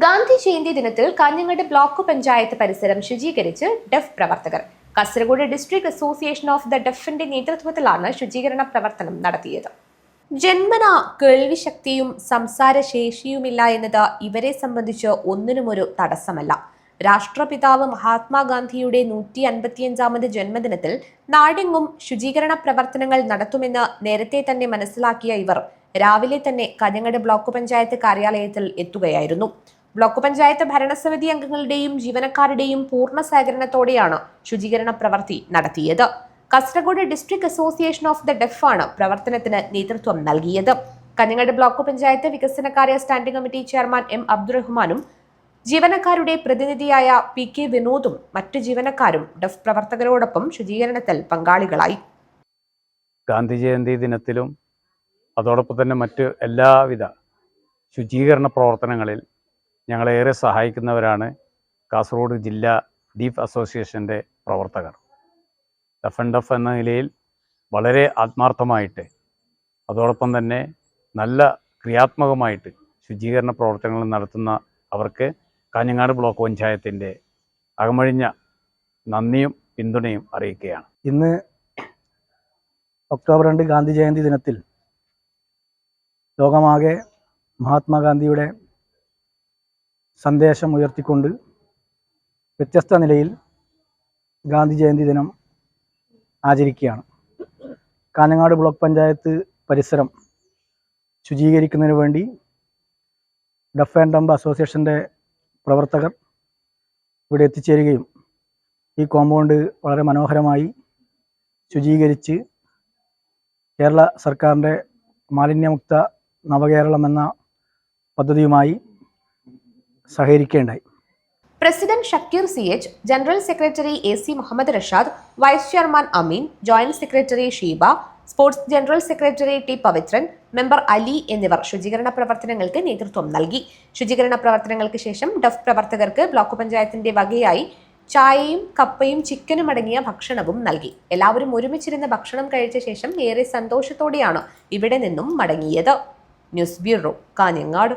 ഗാന്ധി ജയന്തി ദിനത്തിൽ കാഞ്ഞങ്ങാട് ബ്ലോക്ക് പഞ്ചായത്ത് പരിസരം ശുചീകരിച്ച് ഡെഫ് പ്രവർത്തകർ. Kasaragod district association of the ഡെഫിന്റെ നേതൃത്വത്തിലാണ് ശുചീകരണ പ്രവർത്തനം നടത്തിയത്. ജന്മന കേൾവിശക്തിയും സംസാരശേഷിയുമില്ല എന്നത് ഇവരെ സംബന്ധിച്ച് ഒന്നിനുമൊരു തടസ്സമല്ല. രാഷ്ട്രപിതാവ് മഹാത്മാഗാന്ധിയുടെ നൂറ്റി അൻപത്തിയഞ്ചാമത് ജന്മദിനത്തിൽ നാടെങ്ങും ശുചീകരണ പ്രവർത്തനങ്ങൾ നടത്തുമെന്ന് നേരത്തെ തന്നെ മനസ്സിലാക്കിയ ഇവർ രാവിലെ തന്നെ കഞ്ഞങ്ങട് ബ്ലോക്ക് പഞ്ചായത്ത് കാര്യാലയത്തിൽ എത്തുകയായിരുന്നു. ബ്ലോക്ക് പഞ്ചായത്ത് ഭരണസമിതി അംഗങ്ങളുടെയും ജീവനക്കാരുടെയും പൂർണ സഹകരണത്തോടെയാണ് ശുചീകരണ പ്രവൃത്തി നടത്തിയത്. Kasaragod district association of the ആണ് പ്രവർത്തനത്തിന് നേതൃത്വം നൽകിയത്. കഞ്ഞങ്ങാട് ബ്ലോക്ക് പഞ്ചായത്ത് വികസനകാര്യ സ്റ്റാൻഡിംഗ് കമ്മിറ്റി ചെയർമാൻ എം അബ്ദുറഹ്മാനും ജീവനക്കാരുടെ പ്രതിനിധിയായ പി കെ വിനോദും മറ്റു ജീവനക്കാരും ഡെഫ് പ്രവർത്തകരോടൊപ്പം ശുചീകരണത്തിൽ പങ്കാളികളായി. ഗാന്ധി ജയന്തി ദിനത്തിലും അതോടൊപ്പം തന്നെ മറ്റ് എല്ലാവിധ ശുചീകരണ പ്രവർത്തനങ്ങളിൽ ഞങ്ങളേറെ സഹായിക്കുന്നവരാണ് കാസർഗോഡ് ജില്ലാ ഡീഫ് അസോസിയേഷന്റെ പ്രവർത്തകർ. എഫ് ആൻഡ് ഡഫ് എന്ന നിലയിൽ വളരെ ആത്മാർത്ഥമായിട്ട് അതോടൊപ്പം തന്നെ നല്ല ക്രിയാത്മകമായിട്ട് ശുചീകരണ പ്രവർത്തനങ്ങൾ നടത്തുന്ന അവർക്ക് കാഞ്ഞങ്ങാട് ബ്ലോക്ക് പഞ്ചായത്തിന്റെ അകമഴിഞ്ഞ നന്ദിയും പിന്തുണയും അറിയിക്കുകയാണ്. ഇന്ന് ഒക്ടോബർ രണ്ട് ഗാന്ധി ജയന്തി ദിനത്തിൽ ലോകമാകെ മഹാത്മാഗാന്ധിയുടെ സന്ദേശം ഉയർത്തിക്കൊണ്ട് വ്യത്യസ്ത നിലയിൽ ഗാന്ധി ജയന്തി ദിനം ആചരിക്കുകയാണ്. കാഞ്ഞങ്ങാട് ബ്ലോക്ക് പഞ്ചായത്ത് പരിസരം ശുചീകരിക്കുന്നതിന് വേണ്ടി ഡഫ് ആൻഡ് ഡംബ് അസോസിയേഷന്റെ പ്രവർത്തകർ ഇവിടെ എത്തിച്ചേരുകയും ഈ കോമ്പൗണ്ട് വളരെ മനോഹരമായി ശുചീകരിച്ച് കേരള സർക്കാരിന്റെ മാലിന്യമുക്ത നവകേരളം എന്ന പദ്ധതിയുമായി സഹകരിക്കേണ്ടായി. President Shakeer C H general secretary A C Muhammad Rashad vice chairman Ameen joint secretary Sheeba sports general secretary T Pavithran member Ali എന്നിവർ ശുചീകരണ പ്രവർത്തനങ്ങൾക്ക് നേതൃത്വം നൽകി. ശുചീകരണ പ്രവർത്തനങ്ങൾക്ക് ശേഷം ഡഫ് പ്രവർത്തകർക്ക് ബ്ലോക്ക് പഞ്ചായത്തിന്റെ വകയായി ചായയും കപ്പയും ചിക്കനും അടങ്ങിയ ഭക്ഷണവും നൽകി. എല്ലാവരും ഒരുമിച്ചിരുന്ന് ഭക്ഷണം കഴിച്ച ശേഷം ഏറെ സന്തോഷത്തോടെയാണ് ഇവിടെ നിന്നും മടങ്ങിയത്. News bureau Kanhangad.